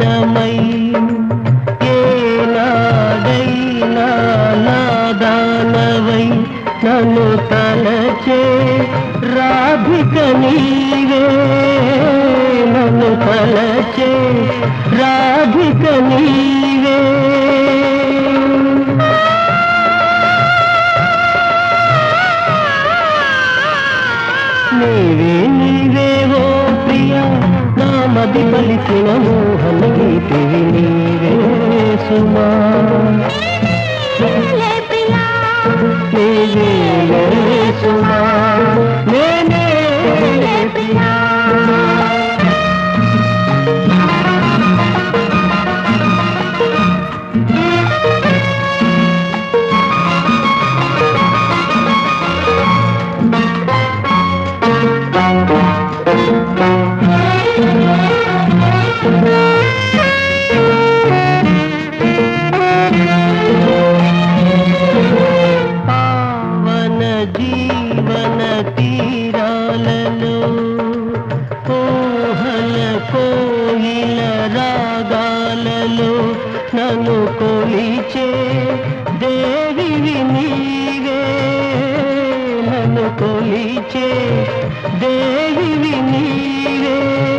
ధ్యానమై ఏనాడైనా నాదానవై నన్ను తలచే రాధిక నీవే. నన్ను తలచే రాధిక నీవే. మది పలికిన మోహన గీతివి నీవే సుమా. కళలు కొలిచే దేవివి నీవే. నన్ను కొలిచే దేవివి నీవే.